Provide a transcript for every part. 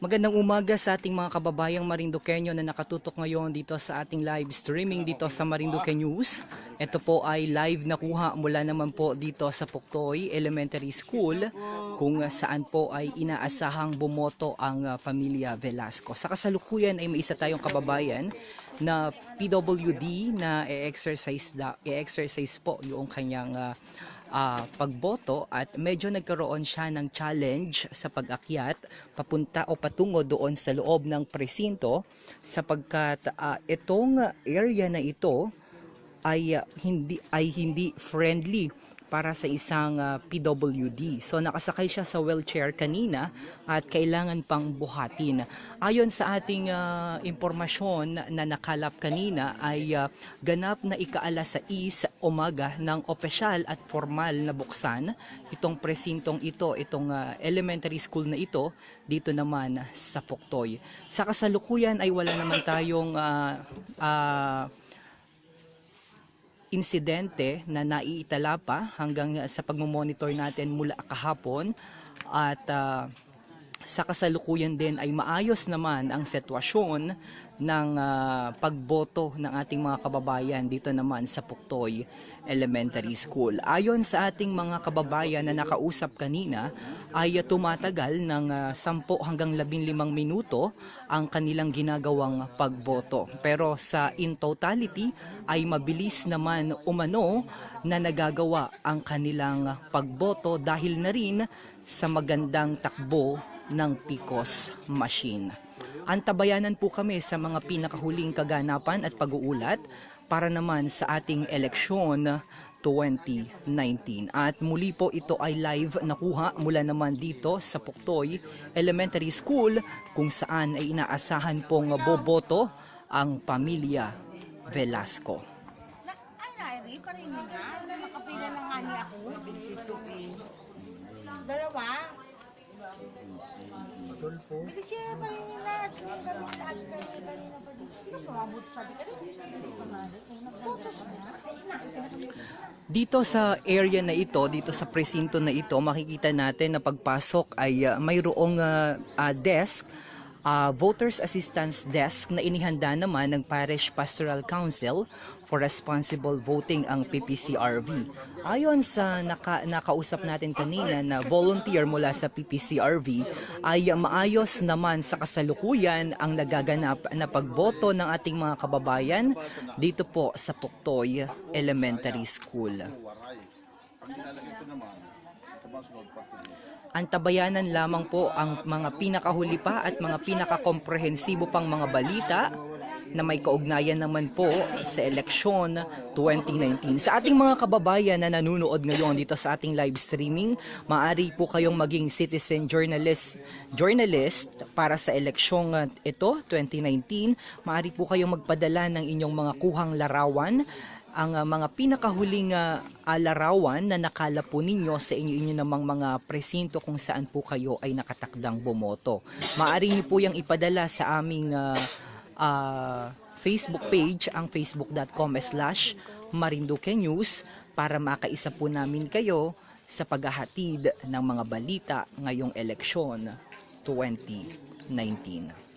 Magandang umaga sa ating mga kababayang Marinduqueño na nakatutok ngayon dito sa ating live streaming dito sa Marinduque News. Ito po ay live na kuha mula naman po dito sa Puktoy Elementary School kung saan po ay inaasahang bumoto ang uh, pamilya Velasco. Sa kasalukuyan ay may isa tayong kababayan na PWD na e-exercise, da, e-exercise po yung kanyang uh, ah, pagboto at medyo nagkaroon siya ng challenge sa pag-akyat papunta o patungo doon sa loob ng presinto sapagkat ah, itong area na ito ay ah, hindi ay hindi friendly para sa isang ah, PWD. So nakasakay siya sa wheelchair kanina at kailangan pang buhatin. Ayon sa ating ah, impormasyon na nakalap kanina ay ah, ganap na ikaala sa is umaga ng opisyal at formal na buksan itong presintong ito, itong ah, elementary school na ito dito naman sa Puktoy. Sa kasalukuyan ay wala naman tayong ah, ah, insidente na naiitala pa hanggang sa pagmamonitor natin mula kahapon. At ah, sa kasalukuyan din ay maayos naman ang sitwasyon ng ah, pagboto ng ating mga kababayan dito naman sa Puktoy Elementary School. Ayon sa ating mga kababayan na nakausap kanina ay tumatagal ng ah, 10 hanggang 15 minuto ang kanilang ginagawang pagboto. Pero sa in totality ay mabilis naman umano na nagagawa ang kanilang pagboto dahil na rin sa magandang takbo ng PICOS machine. Antabayanan po kami sa mga pinakahuling kaganapan at pag-uulat para naman sa ating eleksyon 2019. At muli po ito ay live nakuha mula naman dito sa Puktoy Elementary School kung saan ay inaasahan pong boboto ang pamilya Velasco. Dalawa. Hindi siya parin niya na. At yung gano'n lahat na kanina pa dito. Sa area na ito, dito sa presinto na ito, makikita natin na pagpasok ay uh, mayroong uh, uh, desk, uh, voters assistance desk na inihanda naman ng Parish Pastoral Council for Responsible Voting ang PPCRV. Ayon sa naka, nakausap natin kanina na volunteer mula sa PPCRV ay maayos naman sa kasalukuyan ang nagaganap na pagboto ng ating mga kababayan dito po sa Puktoy Elementary School. Antabayanan lamang po ang mga pinakahuli pa at mga pinakakomprehensibo pang mga balita na may kaugnayan naman po sa eleksyon 2019. Sa ating mga kababayan na nanonood ngayon dito sa ating live streaming, maaari po kayong maging citizen journalist journalist para sa eleksyong ito 2019. Maaari po kayong magpadala ng inyong mga kuhang larawan ang uh, mga pinakahuling uh, uh, larawan na nakala po ninyo sa inyo-inyo namang mga presinto kung saan po kayo ay nakatakdang bumoto. Maaari niyo po yung ipadala sa aming uh, uh, Facebook page, ang facebook.com slash Marinduque News para makaisa po namin kayo sa paghahatid ng mga balita ngayong eleksyon 2019.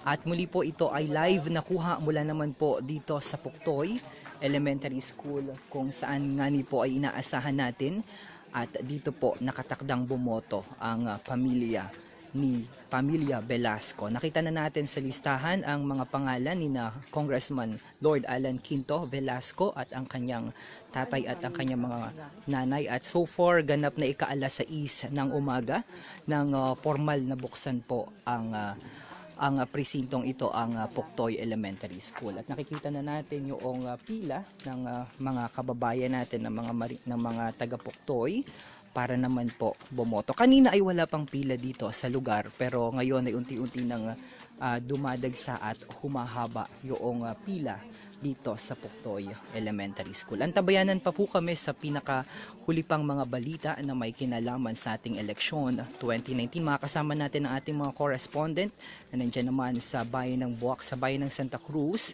At muli po ito ay live nakuha mula naman po dito sa Puktoy Elementary School kung saan nga ni po ay inaasahan natin at dito po nakatakdang bumoto ang ah, pamilya ni Pamilya Velasco. Nakita na natin sa listahan ang mga pangalan ni na Congressman Lord Alan Quinto Velasco at ang kanyang tatay at ang kanyang mga nanay. At so far, ganap na ikaala sa is ng umaga ng ah, formal na buksan po ang ah, ang uh, presintong ito ang uh, Puktoy Elementary School at nakikita na natin yung uh, pila ng uh, mga kababayan natin ng mga ng mga taga Puktoy para naman po bumoto. Kanina ay wala pang pila dito sa lugar pero ngayon ay unti-unti nang uh, dumadagsa at humahaba yung uh, pila dito sa Puktoy Elementary School. Antabayanan pa po kami sa pinaka huli pang mga balita na may kinalaman sa ating eleksyon 2019. Makakasama natin ang ating mga correspondent na nandyan naman sa bayan ng Buwak, sa bayan ng Santa Cruz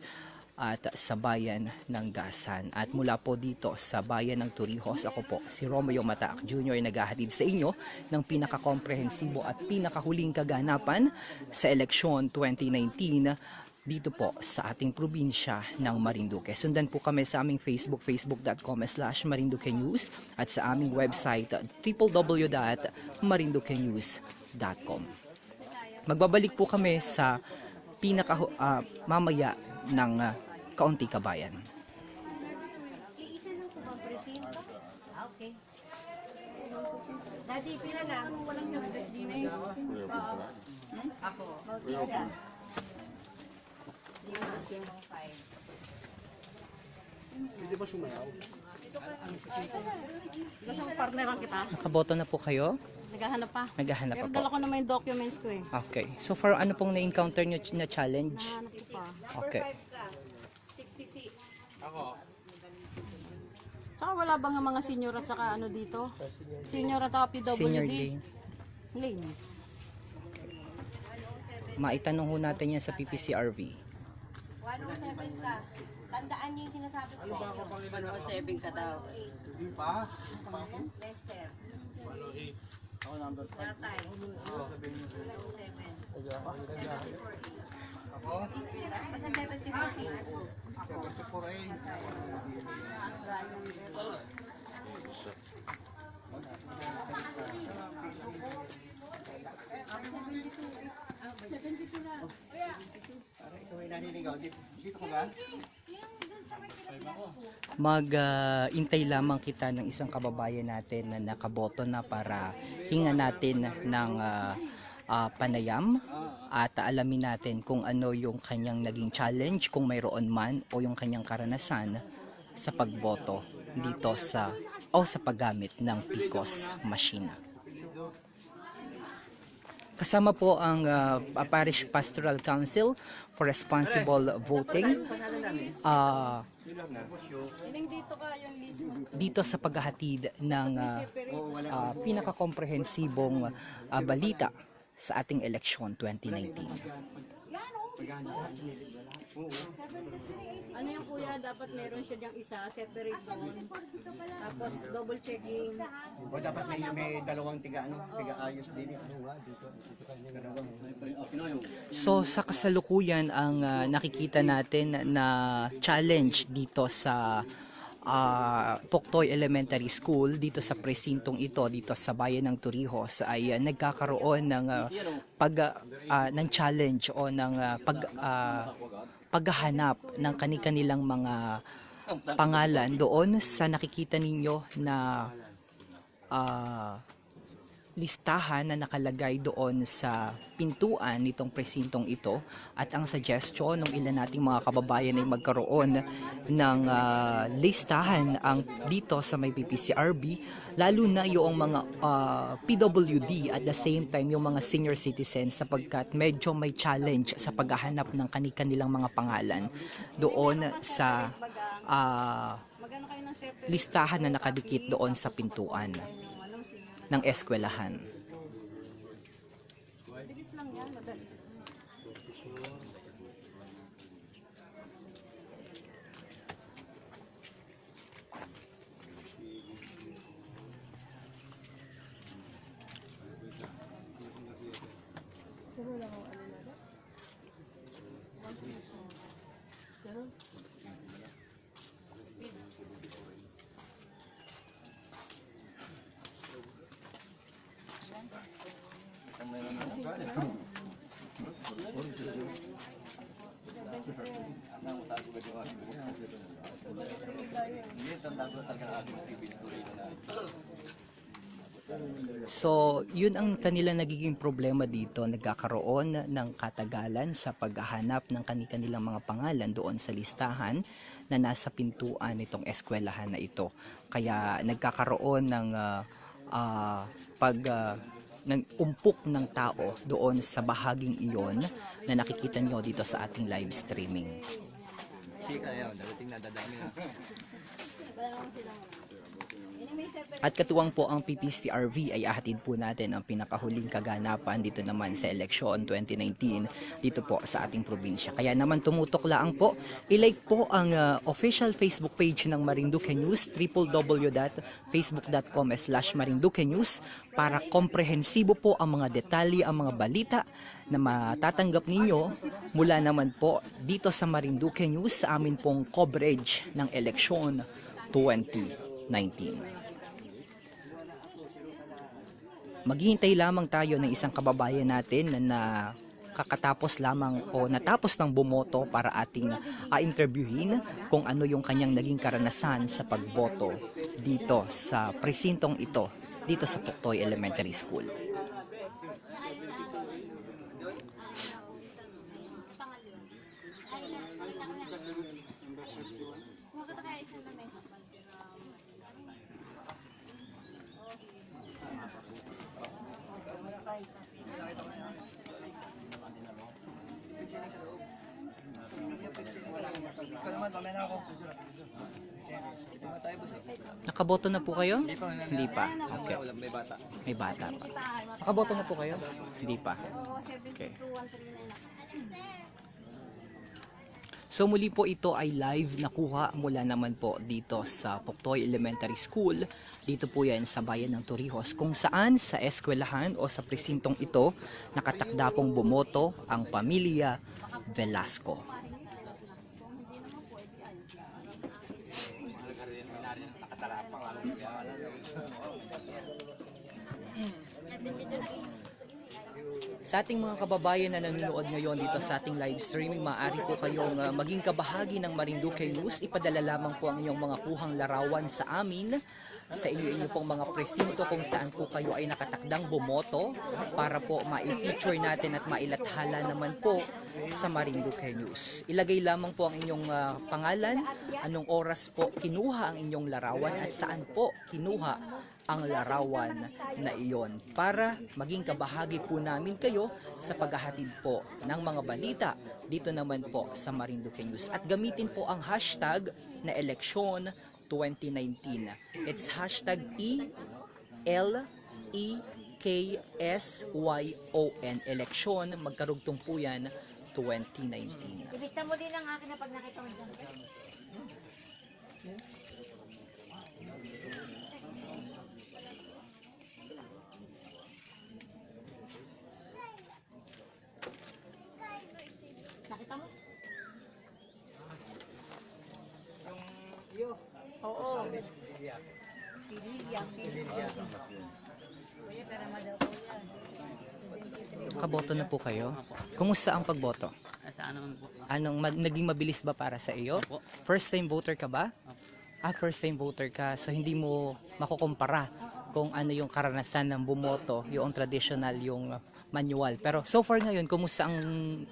at sa bayan ng Gasan. At mula po dito sa bayan ng Torrijos, ako po si Romeo Mataak Jr. naghahatid sa inyo ng pinakakomprehensibo at pinakahuling kaganapan sa eleksyon 2019 dito po sa ating probinsya ng Marinduque. Sundan po kami sa aming Facebook, facebook.com slash Marinduque News at sa aming website www.marinduquenews.com. Magbabalik po kami sa pinaka ah, mamaya ng ah, Kaunti Kabayan. Ah, okay. Daddy, pila na? Walang nagdas din eh. Oo. Ako. Bautista. Lima, limang, five. Gusto mong partneran kita? Nakaboto na po kayo? Naghahanap pa. Naghahanap Pero pa dala po. ko naman yung documents ko eh. Okay. So far, ano pong na-encounter nyo na challenge? Nahanap ko pa. Okay. five ka. 66. Tsaka wala bang mga senior at saka ano dito? Senior at saka PWD? Senior Lane. Lane. Maitanong ho natin yan sa PPCRV. 107 ka. Tandaan niyo yung sinasabi ko sa inyo. 107 ka daw. Lester. Tatay. 107. Basta 70 Let's go. Mag-intay lamang kita ng isang kababayan natin na nakaboto na para hinga natin ng ah, ah, panayam at alamin natin kung ano yung kanyang naging challenge kung mayroon man o yung kanyang karanasan sa pagboto dito sa o sa paggamit ng PICOS machine. Kasama po ang ah, Parish Pastoral Council for Responsible Voting. Ining dito sa paghahatid ng ah, ah, pinakakomprehensibong ah, balita sa ating eleksyon 2019. Ano yung kuya, dapat meron siya diyang isa, separate doon. Tapos double checking. O dapat may, may dalawang tiga, ano, tiga ayos din. Ano nga, dito. Dalawang. So sa kasalukuyan ang ah, nakikita natin na challenge dito sa ah, Poktoy Elementary School dito sa presintong ito dito sa bayan ng Torrijos ay ah, nagkakaroon ng ah, pag ah, ng challenge o ng ah, pag ah, paghahanap ng kani-kanilang mga pangalan doon sa nakikita ninyo na ah, listahan na nakalagay doon sa pintuan nitong presintong ito at ang suggestion ng ilan nating mga kababayan ay magkaroon ng ah, listahan ang dito sa may PPCRB lalo na yung mga ah, PWD at the same time yung mga senior citizens sapagkat medyo may challenge sa paghahanap ng kani-kanilang mga pangalan doon sa separate? listahan na nakadikit doon sa pintuan. Ng eskwelahan. So, yun ang kanila nagiging problema dito. Nagkakaroon ng katagalan sa paghahanap ng kanilang mga pangalan doon sa listahan na nasa pintuan nitong eskwelahan na ito. Kaya nagkakaroon ng ah, ah, pag ah, ng umpok ng tao doon sa bahaging iyon na nakikita nyo dito sa ating live streaming. Wala naman silang. Ining At katuwang po ang PPSTRV ay ahatid po natin ang pinakahuling kaganapan dito naman sa eleksyon 2019 dito po sa ating probinsya. Kaya naman tumutok lang po, ilike po ang uh, official Facebook page ng Marinduque News, www.facebook.com slash Marinduque News para komprehensibo po ang mga detalye, ang mga balita na matatanggap ninyo mula naman po dito sa Marinduque News sa amin pong coverage ng eleksyon 2019. Maghihintay lamang tayo ng isang kababayan natin na, na kakatapos lamang o natapos ng bumoto para ating uh, interviewin kung ano yung kanyang naging karanasan sa pagboto dito sa presintong ito dito sa Puktoy Elementary School. Nakaboto na po kayo? Hindi pa. Okay. May bata. May bata pa. Nakaboto na po kayo? Hindi pa. Okay. So muli po ito ay live nakuha mula naman po dito sa Puktoy Elementary School. Dito po yan sa bayan ng Torrijos kung saan sa eskwelahan o sa presintong ito nakatakda pong bumoto ang pamilya Velasco. Sa ating mga kababayan na nanonood ngayon dito sa ating live streaming, maaari po kayong uh, maging kabahagi ng Marinduque News. Ipadala lamang po ang inyong mga kuhang larawan sa amin sa inyo inyo pong mga presinto kung saan po kayo ay nakatakdang bumoto para po ma-feature natin at mailathala naman po sa Marinduque News. Ilagay lamang po ang inyong uh, pangalan, anong oras po kinuha ang inyong larawan at saan po kinuha ang larawan na iyon para maging kabahagi po namin kayo sa paghahatid po ng mga balita dito naman po sa Marinduque News. At gamitin po ang hashtag na eleksyon 2019. It's hashtag E L E K S Y O N eleksyon magkarugtong po yan 2019. Ibista mo din ang akin na pag nakita mo dyan. Nakita mo? Oo. Pililya. Pililya. Kuya, pero madal ko yan. Nakaboto na po kayo? Kumusta ang pagboto? Saan naman po? Anong naging mabilis ba para sa iyo? Opo. First time voter ka ba? Ah, first time voter ka. So hindi mo makukumpara kung ano yung karanasan ng bumoto, yung traditional, yung manual. Pero so far ngayon, kumusta ang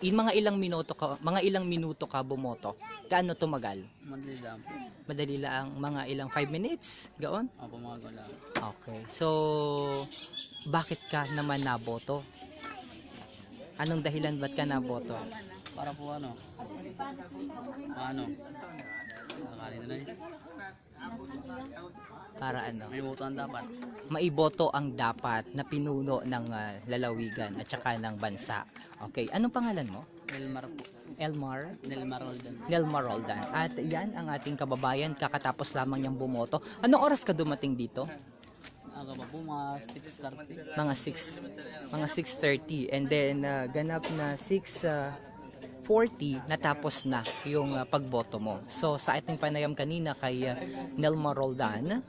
in mga ilang minuto ka, mga ilang minuto ka bumoto? Gaano tumagal? Madali lang. Madali lang mga ilang 5 minutes? Gaon? Opo, mga gula. Okay. So bakit ka naman naboto? Anong dahilan ba't ka naboto? Para po ano? Ano? Nakali na eh. Para ano? May butuan dapat. maiboto ang dapat na pinuno ng ah, lalawigan at saka ng bansa. Okay, anong pangalan mo? Delmar po. Elmar Delmar Roldan. Nelma Roldan. At yan ang ating kababayan, kakatapos lamang niyang bumoto. Anong oras ka dumating dito? Aga po, mga 6.30. Mga 6, mga 6.30. And then, ah, ganap na 6, ah, 40, natapos na yung ah, pagboto mo. So, sa ating panayam kanina kay ah, Nelma Roldan,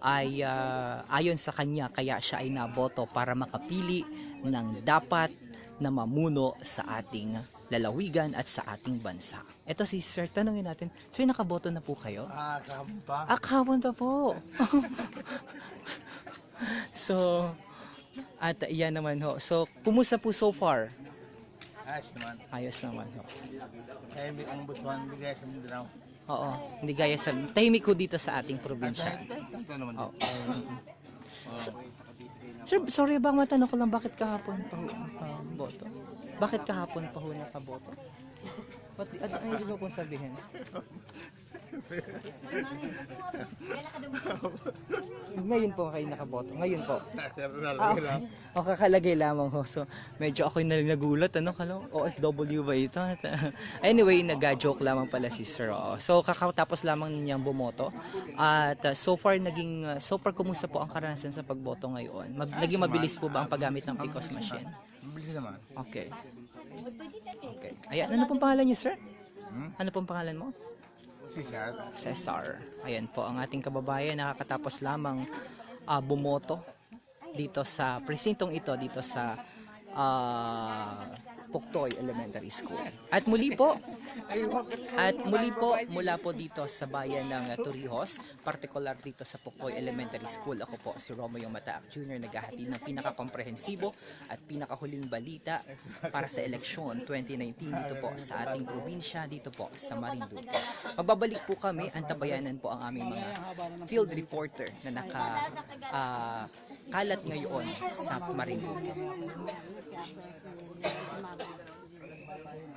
ay ah, ayon sa kanya, kaya siya ay naboto para makapili ng dapat na mamuno sa ating lalawigan at sa ating bansa. Ito si Sir, tanungin natin, Sir, nakaboto na po kayo? Ah. Ah, kahapon pa po. so, at yan naman ho. So, kumusta po so far? Ayos naman. Ayos naman ho. Kaya may ang butuan bigay sa Mindanao. Oo, hindi gaya sa tahimik ko dito sa ating probinsya. Oo. So- Sir, sorry bang matanong ko lang bakit kahapon pa ho ang boto? Bakit kahapon pa ho nakaboto? Ba't, at, ay, hindi ko pong sabihin. Ngayon po kayo nakaboto. Ngayon po. Ah, okay. O kakalagay lamang ho. So, medyo ako na nagulat. Ano kalo? OFW ba ito? anyway, nag-joke lamang pala si Sir. Oo. So, kakatapos lamang niyang bumoto. At uh, so far, naging, uh, so far, kumusta po ang karanasan sa pagboto ngayon? Mag- naging mabilis po ba ang paggamit ng PCOS machine? Mabilis naman. Okay. Okay. Ayan, ano pong pangalan niyo, sir? Ano pong pangalan mo? Sir. Cesar. Ayan po ang ating kababayan nakakatapos lamang ah, bumoto dito sa presintong ito dito sa ah, Puktoy Elementary School. At muli po, at muli po mula po dito sa bayan ng uh, Torrijos, particular dito sa Puktoy Elementary School. Ako po si Romeo Mataak Jr. naghahatid ng pinakakomprehensibo at pinakahuling balita para sa eleksyon 2019 dito po sa ating probinsya, dito po sa Marinduque. Magbabalik po kami, antabayanan po ang aming mga field reporter na naka ah, kalat ngayon sa Marinduque. Ang ganda ng